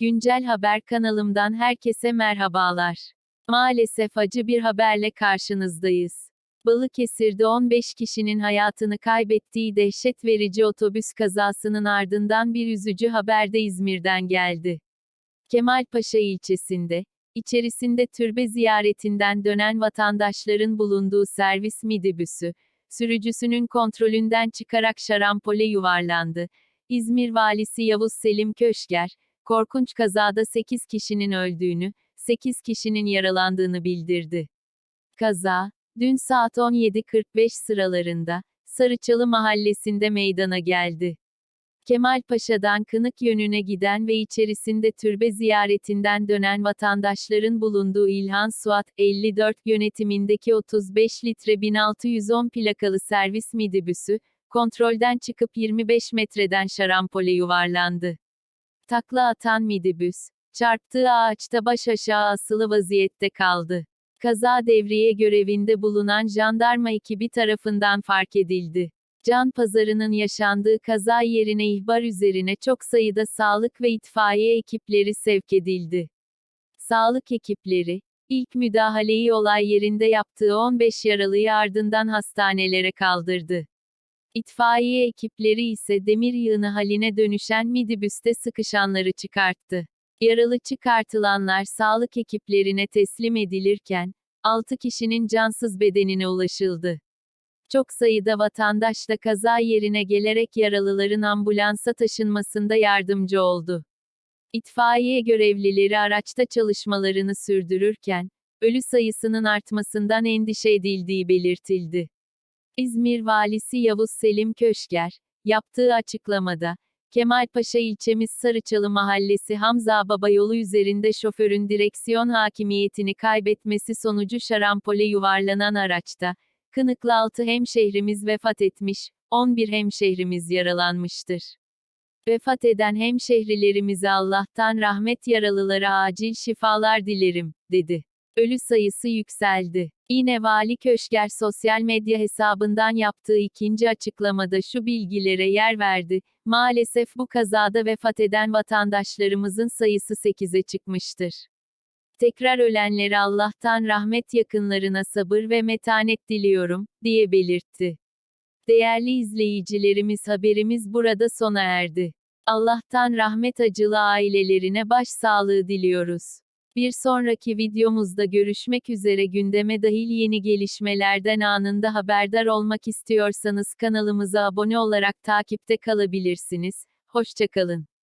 Güncel Haber kanalımdan herkese merhabalar. Maalesef acı bir haberle karşınızdayız. Balıkesir'de 15 kişinin hayatını kaybettiği dehşet verici otobüs kazasının ardından bir üzücü haber de İzmir'den geldi. Kemalpaşa ilçesinde, içerisinde türbe ziyaretinden dönen vatandaşların bulunduğu servis midibüsü, sürücüsünün kontrolünden çıkarak şarampole yuvarlandı. İzmir Valisi Yavuz Selim Köşker, korkunç kazada 8 kişinin öldüğünü, 8 kişinin yaralandığını bildirdi. Kaza, dün saat 17.45 sıralarında, Sarıçalı mahallesinde meydana geldi. Kemalpaşa'dan Kınık yönüne giden ve içerisinde türbe ziyaretinden dönen vatandaşların bulunduğu İlhan Suat 54 yönetimindeki 35 litre 1610 plakalı servis midibüsü, kontrolden çıkıp 25 metreden şarampole yuvarlandı. Takla atan midibüs, çarptığı ağaçta baş aşağı asılı vaziyette kaldı. Kaza devriye görevinde bulunan jandarma ekibi tarafından fark edildi. Can pazarının yaşandığı kaza yerine ihbar üzerine çok sayıda sağlık ve itfaiye ekipleri sevk edildi. Sağlık ekipleri, ilk müdahaleyi olay yerinde yaptığı 15 yaralıyı ardından hastanelere kaldırdı. İtfaiye ekipleri ise demir yığını haline dönüşen midibüste sıkışanları çıkarttı. Yaralı çıkartılanlar sağlık ekiplerine teslim edilirken, 6 kişinin cansız bedenine ulaşıldı. Çok sayıda vatandaş da kaza yerine gelerek yaralıların ambulansa taşınmasında yardımcı oldu. İtfaiye görevlileri araçta çalışmalarını sürdürürken, ölü sayısının artmasından endişe edildiği belirtildi. İzmir Valisi Yavuz Selim Köşker, yaptığı açıklamada, Kemalpaşa ilçemiz Sarıçalı Mahallesi Hamza Baba yolu üzerinde şoförün direksiyon hakimiyetini kaybetmesi sonucu şarampole yuvarlanan araçta, Kınıklı 6 hemşehrimiz vefat etmiş, 11 hemşehrimiz yaralanmıştır. Vefat eden hemşehrilerimize Allah'tan rahmet yaralılara acil şifalar dilerim, dedi. Ölü sayısı yükseldi. Yine Vali Köşker sosyal medya hesabından yaptığı ikinci açıklamada şu bilgilere yer verdi. Maalesef bu kazada vefat eden vatandaşlarımızın sayısı 8'e çıkmıştır. Tekrar ölenlere Allah'tan rahmet yakınlarına sabır ve metanet diliyorum, diye belirtti. Değerli izleyicilerimiz haberimiz burada sona erdi. Allah'tan rahmet acılı ailelerine başsağlığı diliyoruz. Bir sonraki videomuzda görüşmek üzere gündeme dahil yeni gelişmelerden anında haberdar olmak istiyorsanız kanalımıza abone olarak takipte kalabilirsiniz. Hoşçakalın.